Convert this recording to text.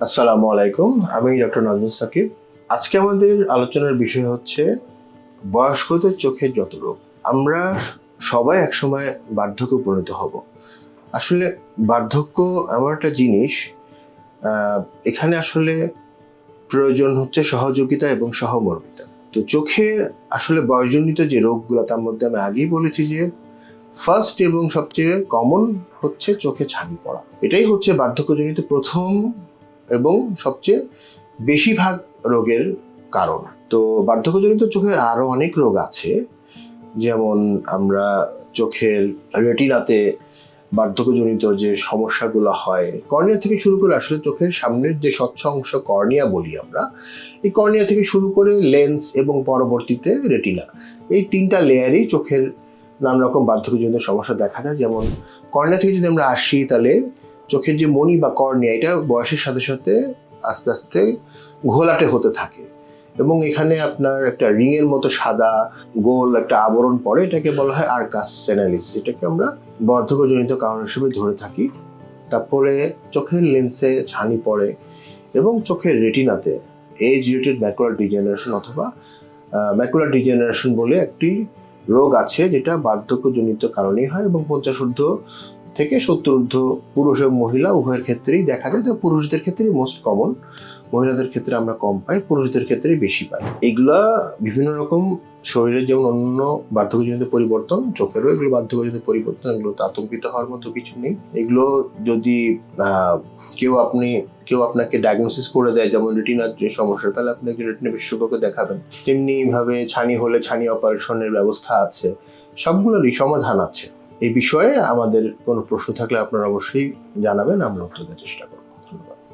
আসসালামু আলাইকুম, আমি ডক্টর নাজমুল সাকিব। আজকে আমাদের আলোচনার বিষয় হচ্ছে বয়স্কদের চোখের যত রোগ, আমরা সবাই একসময় বার্ধক্যে পরিণত হব। আসলে বার্ধক্য এমন একটা জিনিস এখানে আসলে প্রয়োজন হচ্ছে সহযোগিতা এবং সহমর্মিতা। তো চোখের আসলে বয়সজনিত যে রোগগুলো, তার মধ্যে আমি আগেই বলেছি যে ফার্স্ট এবং সবচেয়ে কমন হচ্ছে চোখে ছানি পড়া। এটাই হচ্ছে বার্ধক্যজনিত প্রথম এবং সবচেয়ে বেশিরভাগ রোগের কারণ। তো বার্ধক্যজনিত চোখের আরও অনেক রোগ আছে। যেমন আমরা চোখের রেটিনাতে বার্ধক্যজনিত যে সমস্যাগুলো হয়, কর্নিয়া থেকে শুরু করে আসলে চোখের সামনের যে স্বচ্ছ অংশ কর্নিয়া বলি আমরা, এই কর্নিয়া থেকে শুরু করে লেন্স এবং পরবর্তীতে রেটিনা, এই তিনটা লেয়ারই চোখের নানা রকম বার্ধক্যজনিত সমস্যা দেখা যায় যেমন কর্নিয়া থেকে যদি আমরা আসি তাহলে চোখের যে মণি বা কর্নিয়া, এটা বয়সের সাথে সাথে আস্তে আস্তে ঘোলাটে হতে থাকে। এবং এখানে আপনার একটা রিং এর মতো সাদা গোল একটা আবরণ পড়ে, এটাকে বলা হয় আর্কাস সেনালিস, যেটাকে আমরা বর্ধকজনিত কারণ হিসেবে ধরে থাকি। তারপরে চোখের লেন্সে ছানি পড়ে এবং চোখের রেটিনাতে এজ রিলেটেড ম্যাকুলার ডিজেনারেশন অথবা ম্যাকুলার ডিজেনারেশন বলে একটি রোগ আছে, যেটা বার্ধক্যজনিত কারণেই হয় এবং পঞ্চাশ থেকে সত্তর ঊর্ধ্ব পুরুষ এবং মহিলা উভয়ের ক্ষেত্রেই দেখা যায় তো পুরুষদের ক্ষেত্রেই মোস্ট কমন মহিলাদের ক্ষেত্রে আমরা কম পাই, পুরুষদের ক্ষেত্রে বেশি পাই। এগুলা বিভিন্ন রকম শরীরের যেমন অন্য বার্ধক্যজনিত পরিবর্তন, চোখেরও এগুলো বার্ধক্যজনিত পরিবর্তন, এগুলো আতঙ্কিত হওয়ার মতো কিছু নেই। এগুলো যদি কেউ আপনি, কেউ আপনাকে ডায়াগনোসিস করে দেয়, যেমন রেটিনার যে সমস্যা, তাহলে আপনি একজন রেটিনা বিশেষজ্ঞকে দেখাবেন। তেমনি ভাবে ছানি হলে ছানি অপারেশনের ব্যবস্থা আছে। সবগুলোরই সমাধান আছে। এই বিষয়ে আমাদের কোনো প্রশ্ন থাকলে আপনারা অবশ্যই জানাবেন আমরা উত্তর দেওয়ার চেষ্টা করব।